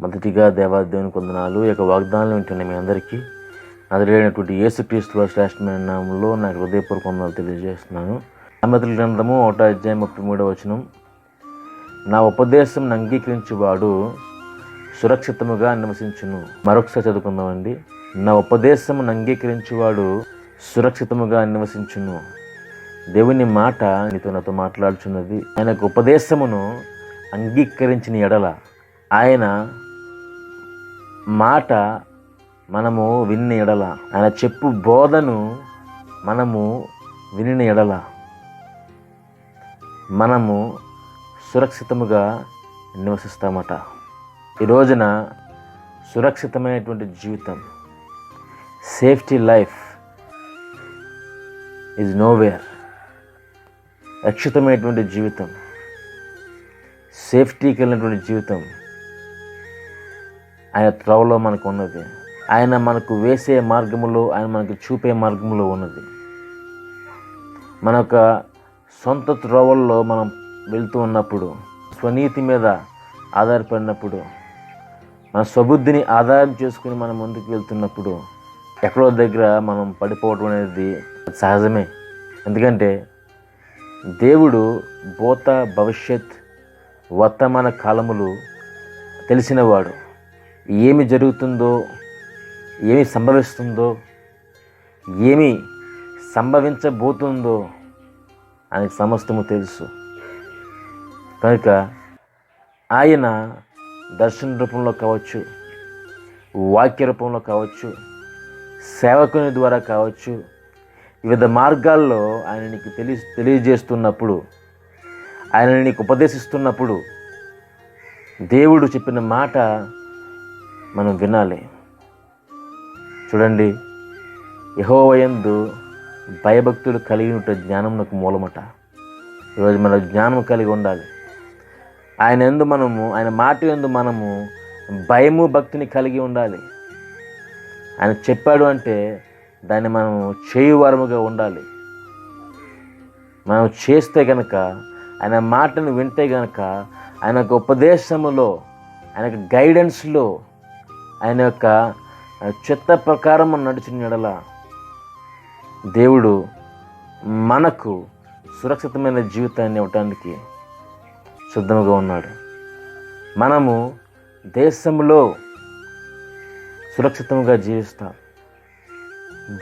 మొదటిగా దేవాదేవుని కొందనాలు యొక్క వాగ్దానాలు వింటున్న మీ అందరికీ అదిలేనటువంటి యేసుక్రీస్తుల వారి శ్రేష్టమైన నామంలో నాకు హృదయపూర్వక తెలియజేస్తున్నాను. సామెతల గ్రంథము ఒకటో అధ్యాయం ముప్పై మూడో వచనం. నా ఉపదేశం అంగీకరించేవాడు సురక్షితముగా నివసించును. మరొకసారి చదువుకుందామండి. నా ఉపదేశం అంగీకరించేవాడు సురక్షితముగా నివసించును. దేవుని మాట నీతో నాతో మాట్లాడుచున్నది. ఆయనకు ఉపదేశమును అంగీకరించిన ఎడల ఆయన మాట మనము విన్న ఎడల. ఆయన చెప్పు బోధను మనము వినిన ఎడల. మనము సురక్షితముగా నివసిస్తామట. ఈ రోజున సురక్షితమైనటువంటి జీవితం సేఫ్టీ లైఫ్ ఈజ్ నోవేర్. రక్షితమైనటువంటి జీవితం సేఫ్టీకి వెళ్ళినటువంటి జీవితం ఆయన త్రోవలో మనకు ఉన్నది. ఆయన మనకు వేసే మార్గములో ఆయన మనకు చూపే మార్గములో ఉన్నది. మన యొక్క సొంత త్రోవల్లో మనం వెళ్తూ ఉన్నప్పుడు స్వనీతి మీద ఆధారపడినప్పుడు మన స్వబుద్ధిని ఆధారం చేసుకుని మనం ముందుకు వెళ్తున్నప్పుడు ఎక్కడో దగ్గర మనం పడిపోవడం అనేది సహజమే. ఎందుకంటే దేవుడు భూత భవిష్యత్ వర్తమాన కాలములు తెలిసినవాడు. ఏమి జరుగుతుందో ఏమి సంభవిస్తుందో ఏమి సంభవించబోతుందో ఆయనకు సమస్తము తెలుసు. కనుక ఆయన దర్శన రూపంలో కావచ్చు వాక్య రూపంలో కావచ్చు సేవకుని ద్వారా కావచ్చు వివిధ మార్గాల్లో ఆయన నీకు తెలి తెలియజేస్తున్నప్పుడు ఆయన నీకు ఉపదేశిస్తున్నప్పుడు దేవుడు చెప్పిన మాట మనం వినాలి. చూడండి యహోవయందు భయభక్తులు కలిగి ఉంటే నాకు మూలమట. ఈరోజు మన జ్ఞానం కలిగి ఉండాలి. ఆయన ఎందు మనము ఆయన మాట ఎందు మనము భయము భక్తిని కలిగి ఉండాలి. ఆయన చెప్పాడు అంటే దాన్ని మనము చేయువారముగా ఉండాలి. మనం చేస్తే కనుక ఆయన మాటను వింటే కనుక ఆయన ఉపదేశములో ఆయన గైడెన్స్లో ఆయన యొక్క చిత్త ప్రకారం నడిచిన ఎడల దేవుడు మనకు సురక్షితమైన జీవితాన్ని ఇవ్వటానికి సిద్ధంగా ఉన్నాడు. మనము దేశంలో సురక్షితంగా జీవిస్తాం.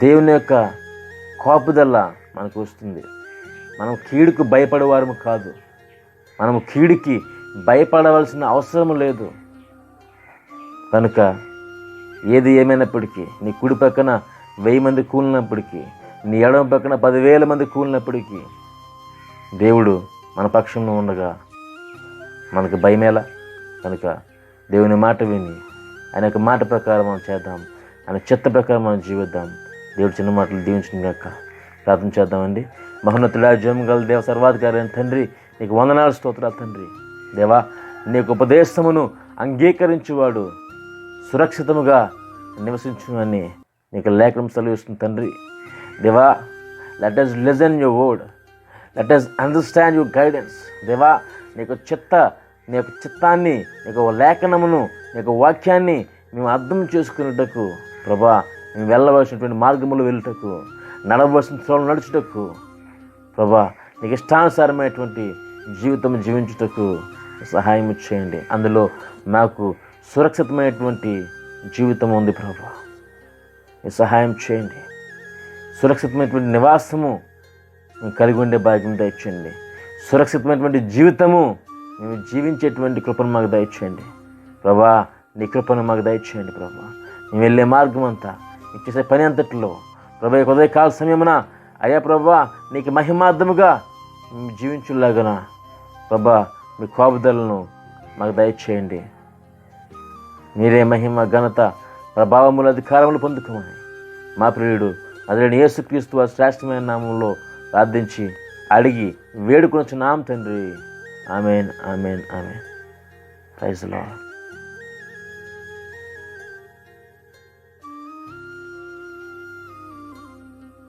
దేవుని యొక్క కాపుదల మనకు వస్తుంది. మనం కీడుకు భయపడేవారము కాదు. మనము కీడుకి భయపడవలసిన అవసరం లేదు. కనుక ఏది ఏమైనప్పటికీ నీ కుడి పక్కన వెయ్యి మంది కూలినప్పటికీ నీ ఎడమ పక్కన పదివేల మంది కూలినప్పటికీ దేవుడు మన పక్షంలో ఉండగా మనకు భయమేలా? కనుక దేవుని మాట విని ఆయన యొక్క మాట ప్రకారం మనం చేద్దాం. ఆయన చిత్త ప్రకారం మనం జీవిద్దాం. దేవుడు చిన్న మాటలు దీవించిన గాక. ప్రార్థన చేద్దామండి. మహోన్నతుడా జయం గల దేవ సర్వాధికారి తండ్రి నీకు వందనాలు స్తోత్రాలు తండ్రి. దేవా నీకు ఉపదేశమును అంగీకరించేవాడు. సురక్షితముగా నివసించునని నీకు లేఖనం సెలవిస్తుంది తండ్రి. దేవా let us listen your word let us understand your guidance దేవా నీకు చిత్త నీ యొక్క చిత్తాన్ని నీకు లేఖనమును నీకు వాక్యాన్ని మేము అర్థం చేసుకునేటకు ప్రభా మేము వెళ్ళవలసినటువంటి మార్గములు వెళ్ళుటకు నడవలసిన త్రోలు నడుచుటకు ప్రభా నీకు ఇష్టానుసారమైనటువంటి జీవితం జీవించుటకు సహాయం చేయండి. అందులో మాకు సురక్షితమైనటువంటి జీవితం ఉంది ప్రభా. మీ సహాయం చేయండి. సురక్షితమైనటువంటి నివాసము మేము కలిగి ఉండే భాగ్యం దయచేయండి. సురక్షితమైనటువంటి జీవితము మేము జీవించేటువంటి కృపను మాకు దయచేయండి. ప్రభా నీ కృపను మాకు దయచేయండి ప్రభా. మేము వెళ్ళే మార్గం అంతా నీకు చేసే పని అంతట్లో ప్రభా ఈ ఉదయ కాల సమయమున అయ్యా ప్రభా నీకు మహిమార్థముగా మేము జీవించులాగన ప్రభా మీ కోపదలను మాకు దయచేయండి. మీరే మహిమ ఘనత ప్రభావముల అధికారములు పొందుకోమని మా ప్రియుడు అదే యేసుక్రీస్తు వారి శ్రేష్టమైన నామంలో ప్రార్థించి అడిగి వేడుకొని నామ తండ్రి. Amen amen amen. ప్రైజ్లో